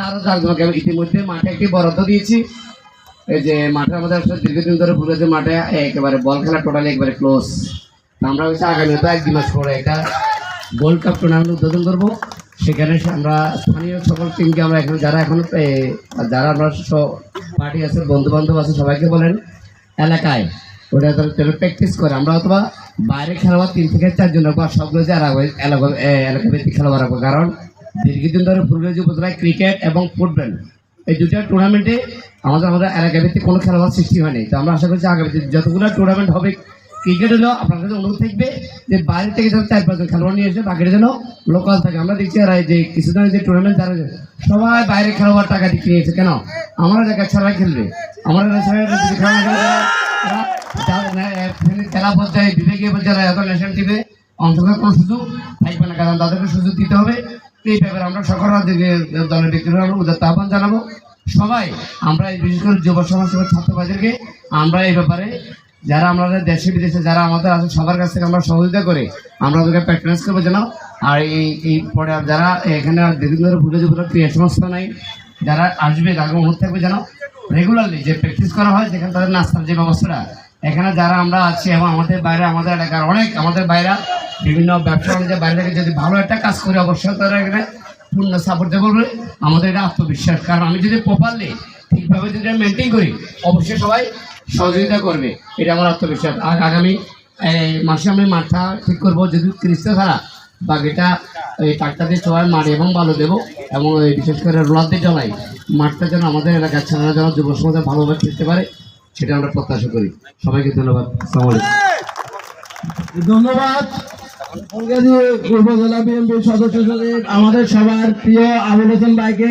খেলা আরও হবে। ইতিমধ্যে মাঠে একটি বরাদ্দ দিয়েছি। এই যে মাঠে আমাদের আসলে দীর্ঘদিন ধরে পুরো যে মাঠে একেবারে বল খেলা টোটালি একবারে ক্লোজ আমরা হচ্ছে আগামী তো এক দুই মাস পরে একটা গোল্ড কাপ টুর্নামেন্ট উদ্বোধন করব। সেখানে আমরা স্থানীয় সকল টিমকে আমরা এখন যারা এখন যারা আমরা পার্টি আছে বন্ধু বান্ধব আছে, সবাইকে বলেন, এলাকায় ওটা তারা প্র্যাকটিস করে। আমরা অথবা বাইরে খেলোয়াড় তিন থেকে চারজন সবগুলো যে এলাকা এলাকা ভিত্তিক খেলোয়াড় কারণ দীর্ঘদিন ধরে ফুটবল উপজেলায় ক্রিকেট এবং ফুটবল এই দুটা টুর্নামেন্টে আমাদের আমাদের এলাকা ভিত্তিক কোনো খেলোয়াড় সৃষ্টি হয়নি। তো আমরা আশা করছি আগামী দিনে যতগুলো টুর্নামেন্ট হবে ক্রিকেট হলেও আপনার কাছে অনুরোধ থাকবে যে বাইরে থেকে যেন চার পাঁচজন খেলোয়াড় নিয়ে এসে বাকিটা যেন লোকাল থাকে। আমরা দেখছি আর যে কিছুদিন যে টুর্নামেন্ট যারা সবাই বাইরে খেলোয়াড় টাকা দিয়ে কিনেছে কেন? আমার এলাকা ছাড়া খেলবে। আমার ছাড়া খেলা তারা- তারা পর্যায়ে বিভাগীয় পর্যায়ে এত ন্যাশনাল টিমে অংশগ্রহণ কোনো সুযোগ থাকবে না কারণ তাদেরকে সুযোগ দিতে হবে। এই ব্যাপারে আমরা সকল দলের ব্যক্তিরা উদাত্ত আহ্বান জানাব। সবাই, আমরা বিশেষ করে যুব সমাজ ছাত্রবাদেরকে আমরা এই ব্যাপারে, যারা আমাদের দেশে, বিদেশে যারা আমাদের আছে, সবার কাছ থেকে আমরা সহযোগিতা করে আমরা ওদেরকে প্র্যাকটিস করব যেন। আর এই এই পরে যারা এখানে বিভিন্ন ধরনের ভুলে যে ক্রিয়া সংস্থা নাই, যারা আসবে তাকে অনুরোধ থাকবে যেন রেগুলারলি যে প্র্যাকটিস করা হয়, যেখানে তাদের নাস্তার যে ব্যবস্থাটা, এখানে যারা আমরা আছি এবং আমাদের বাইরে, আমাদের এলাকার অনেক, আমাদের বাইরে বিভিন্ন ব্যবসা বাণিজ্য বাইরে যদি ভালো একটা কাজ করে অবশ্যই তারা এখানে পূর্ণ সাপোর্ট দেবো আমাদের এটা আত্মবিশ্বাস। কারণ আমি যদি প্রপারলি ঠিকভাবে যদি মেনটেন করি, অবশ্যই সবাই সহযোগিতা করবে। এটা আমার আত্মবিশ্বাস। আর আগামী মাসে আমি মাঠটা ঠিক করব। যদি তিরিশটা ছাড়া বাকিটা এই টাকটা দিয়ে সবাই মারি এবং ভালো দেবো এবং বিশেষ করে রোলার দিয়ে জ্বালাই। মাঠটা যেন আমাদের এলাকার ছেলেরা যেন যুব সমাজে ভালোভাবে খেলতে পারে, সেটা আমরা প্রত্যাশা করি। সবাইকে ধন্যবাদ। আসসালামু আমাদের সবার প্রিয় আবুল হোসেন ভাইকে